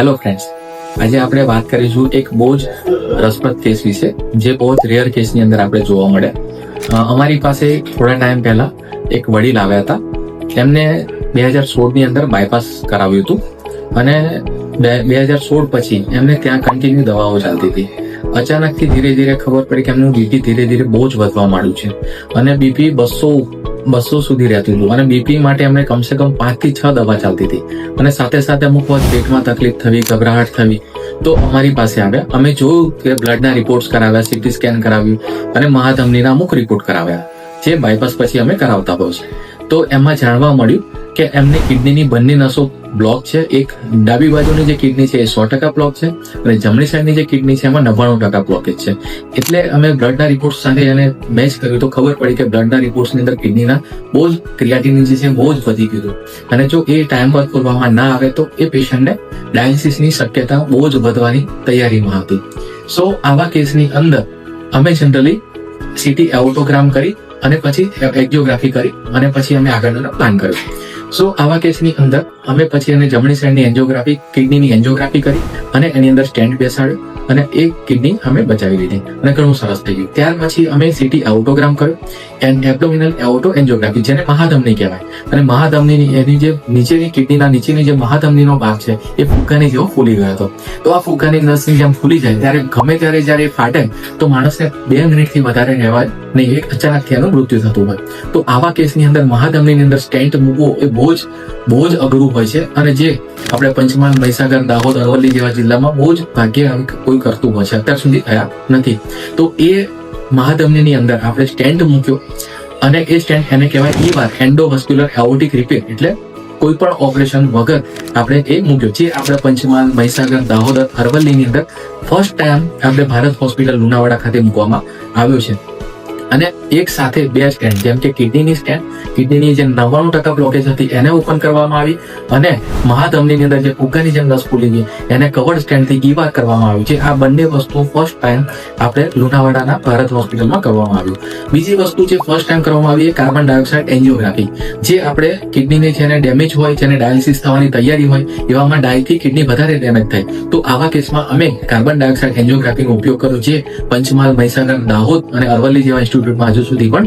Hello friends આજે આપણે વાત કરીશું એક બહુ જ રસપ્રદ કેસ વિશે, જે બહુ જ રેયર કેસની અંદર આપણે જોવા મળે. અમારી પાસે થોડા ટાઈમ પહેલા એક વડીલ આવ્યા હતા. એમને બે હજાર સોળની અંદર બાયપાસ કરાવ્યું હતું અને બે હજાર સોળ પછી એમને ત્યાં કન્ટિન્યુ દવાઓ ચાલતી હતી. અચાનકથી ધીરે ધીરે ખબર પડી કે એમનું બીપી ધીરે ધીરે બહુ જ વધવા માંડ્યું છે. અને બીપી બસો બસો સુધી રહેતું હતું. અને બીપી માટે એમને કમસે કમ પાંચથી છ દવા ચાલતી હતી. અને સાથે સાથે અમુક વખત પેટમાં તકલીફ થવી, ગભરાહટ થવી, તો અમારી પાસે આવ્યા. અમે જોયું કે બ્લડના રિપોર્ટ્સ કરાવ્યા સીટી સ્કેન કરાવ્યું અને મહાધમનીના અમુક રિપોર્ટ કરાવ્યા, જે બાયપાસ પછી અમે કરાવતા છે તો એમાં જાણવા મળ્યું કે એમની કિડનીની બંને નસો બ્લોક છે. એક ડાબી બાજુની જે કિડની છે એ સો ટકા બ્લોક છે અને જમણી સાઈડની જે કિડની છે એમાં નવ્વાણું ટકા બ્લોકેજ છે. એટલે અમે બ્લડના રિપોર્ટ સાથે એને મેચ કર્યું તો ખબર પડી કે બ્લડના રિપોર્ટ્સની અંદર કિડનીના બહુ જ ક્રિયાટીની જે છે બહુ જ વધી ગયું હતું. અને જો એ ટાઈમ પર પૂરવામાં ના આવે તો એ પેશન્ટને ડાયાલિસિસની શક્યતા બહુ જ વધવાની તૈયારીમાં હતી. સો આવા કેસની અંદર અમે જનરલી સીટી એઓટોગ્રામ કરી અને પછી એન્જિયોગ્રાફી કરી અને પછી અમે આગળનું પ્લાન કર્યો. સો આવા કેસની અંદર અમે પછી એને જમણી સાઈડની એન્જિયોગ્રાફી કિડનીની એન્જિયોગ્રાફી કરી અને એની અંદર સ્ટેન્ડ બેસાડ્યો અને એ કિડની અમે બચાવી લીધી. અને ઘણું સરસ થઈ ગયું. ત્યાર પછી અમે સીટી આઉટોગ્રામ કર્યો. એન્ડ એબ્ડોમિનલ એઓટો એન્જિયોગ્રાફી જેને મહાધમની કહેવાય. અને મહાધમની એની જે નીચેની કિડનીના નીચેની જે મહાધમનીનો ભાગ છે, એ ફુગ્ગાની જેવો ફૂલી ગયો હતો. તો આ ફુગ્ગાની નસની જેમ ફૂલી જાય, ત્યારે ગમે ત્યારે જ્યારે એ ફાટે, તો માણસને બે મિનિટથી વધારે રહેવાય નહીં, એક અચાનકથી એનું મૃત્યુ થતું હોય. તો આવા કેસની અંદર મહાધમનીની અંદર સ્ટેન્ટ મૂકવો એ બહુ જ બહુ જ અઘરું હોય છે. અને જે આપણે પંચમહાલ, મહીસાગર, દાહોદ, અરવલ્લી જેવા જિલ્લામાં બહુ જ ભાગ્ય કોઈ કરતું હોય છે. અત્યાર સુધી થયા નથી. તો એ મહાધમનીની અંદર આપણે સ્ટેન્ડ મૂક્યો. અને એ સ્ટેન્ટ એને કહેવાય ઈ વાર એન્ડોવસ્ક્યુલર એઓટિક રિપેર. એટલે કોઈ પણ ઓપરેશન વગર આપણે એ મૂક્યો. જે આપણે પંચમહાલ, મહીસાગર, દાહોદ, અરવલ્લીની અંદર ફર્સ્ટ ટાઈમ આપણે ભારત હોસ્પિટલ લુણાવાડા ખાતે મૂકવામાં આવ્યો છે. અને એક સાથે બે સ્ટેન્ડ જેમ કે કિડનીની સ્ટેન્ડ કિડનીની જે નવ્વાણું ટકા બ્લોકેજ હતી, એને ઓપન કરવામાં આવી અને મહાધમનીની અંદર જે ફુગ્ગાની જેમ નસ ફૂલી ગઈ, એને કવર્ડ સ્ટેન્ડથી ગીવાર કરવામાં આવી છે આ બંને વસ્તુ ફર્સ્ટ ટાઈમ આપણે લુણાવાડાના ભારત હોસ્પિટલમાં કરવામાં આવ્યું. બીજી વસ્તુ જે ફર્સ્ટ ટાઈમ કરવામાં આવી એ કાર્બન ડાયોક્સાઇડ એન્જિયોગ્રાફી જે આપણે કિડનીને જેને ડેમેજ હોય, જેને ડાયાલિસિસ થવાની તૈયારી હોય, એવામાં ડાયથી કિડની વધારે ડેમેજ થાય. તો આવા કેસમાં અમે કાર્બન ડાયોક્સાઇડ એન્જિયોગ્રાફીનો ઉપયોગ કર્યો, જે પંચમહાલ, મહીસાગર, દાહોદ અને અરવલ્લી જેવા ઇન્સ્ટિટ્યૂટમાં બાજુ સુધી પણ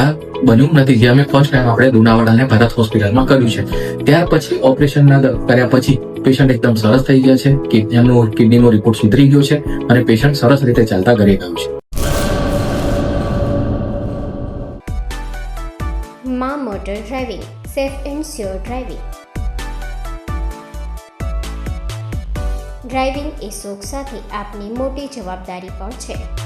આ બન્યું નથી. જે અમે ફર્સ્ટ ટાઈમ આપણે લુણાવાડાને ભારત હોસ્પિટલમાં કર્યું છે. ત્યાર પછી ઓપરેશનના કર્યા પછી પેશન્ટ એકદમ સરસ થઈ ગયા છે કિડનીનો કિડનીનો રિપોર્ટ સુધરી ગયો છે અને પેશન્ટ સરસ રીતે ચાલતા ઘરે ગયું છે. માં motor driving safe and sure driving driving એ શોખ સાથે આપની મોટી જવાબદારી પણ છે.